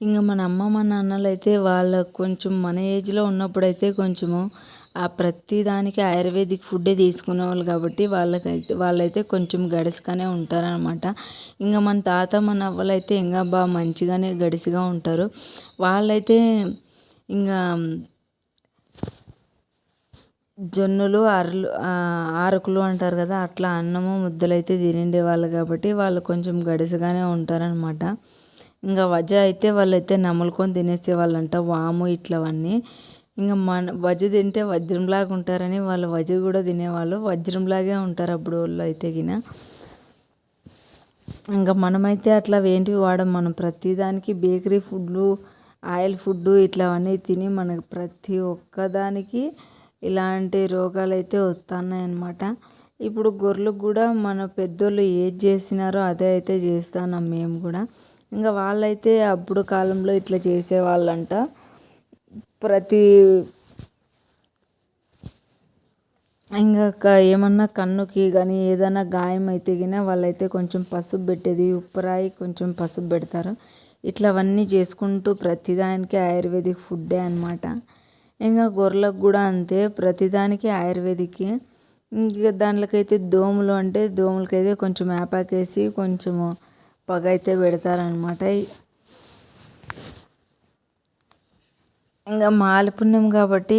ఇంకా మన అమ్మ మా నాన్నలు అయితే వాళ్ళ కొంచెం మన ఏజ్లో ఉన్నప్పుడైతే కొంచెము ఆ ప్రతి దానికి ఆయుర్వేదిక్ ఫుడ్డే తీసుకునే వాళ్ళు కాబట్టి వాళ్ళకైతే వాళ్ళైతే కొంచెం గడుసుగానే ఉంటారనమాట ఇంకా మన తాత మన అవ్వలైతే ఇంకా బాగా మంచిగానే గడిసిగా ఉంటారు. వాళ్ళైతే ఇంకా జొన్నలు అరలు ఆరకులు అంటారు కదా అట్లా అన్నము ముద్దలు అయితే తినిండే వాళ్ళు కాబట్టి వాళ్ళు కొంచెం గడుసుగానే ఉంటారనమాట ఇంకా వజ అయితే వాళ్ళైతే నములుకొని తినేసేవాళ్ళంట వాము ఇట్లవన్నీ. ఇంకా మన వజ తింటే వజ్రంలాగా ఉంటారని వాళ్ళు వజ కూడా తినేవాళ్ళు. వజ్రంలాగే ఉంటారు అప్పుడు వాళ్ళు అయితే గిన. ఇంకా మనమైతే అట్లా ఏంటివి వాడం మనం ప్రతిదానికి బేకరీ ఫుడ్లు ఆయిల్ ఫుడ్డు ఇట్లవన్నీ తిని మనకు ప్రతి ఒక్కదానికి ఇలాంటి రోగాలు అయితే వస్తున్నాయన్నమాట ఇప్పుడు గొర్రెలకు కూడా మన పెద్దోళ్ళు ఏది చేసినారో అదే అయితే చేస్తున్నాం మేము కూడా. ఇంకా వాళ్ళైతే అప్పుడు కాలంలో ఇట్లా చేసేవాళ్ళంట. ప్రతి ఇంకా ఏమన్నా కన్నుకి కానీ ఏదైనా గాయం అయితే కానీ వాళ్ళైతే కొంచెం పసుపు పెట్టేది ఉప్పురాయి కొంచెం పసుపు పెడతారు. ఇట్లా అవన్నీ చేసుకుంటూ ప్రతిదానికి ఆయుర్వేదిక్ ఫుడ్డే అనమాట ఇంకా గొర్రెలకు కూడా అంతే ప్రతిదానికి ఆయుర్వేదిక్ ఇంకా దాంట్లోకైతే దోమలు అంటే దోమలకైతే కొంచెం వేపాకేసి కొంచెము పొగ అయితే పెడతారనమాట ఇంకా మాలిపుణ్యం కాబట్టి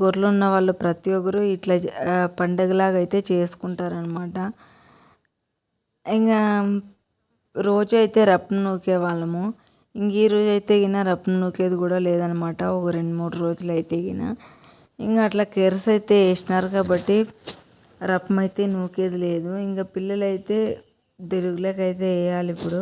గొర్రెలు ఉన్న వాళ్ళు ప్రతి ఒక్కరు ఇట్లా పండగలాగా అయితే చేసుకుంటారనమాట ఇంకా రోజు అయితే రప్పు నూకే వాళ్ళము. ఇంక ఈ రోజు అయితే గిన రప్పు నూకేది కూడా లేదనమాట ఒక రెండు మూడు రోజులు అయితే గిన. ఇంకా అట్లా కెరస్ అయితే వేసినారు కాబట్టి రప్పం అయితే నూకేది లేదు. ఇంకా పిల్లలైతే తిరుగులేకైతే వేయాలి ఇప్పుడు.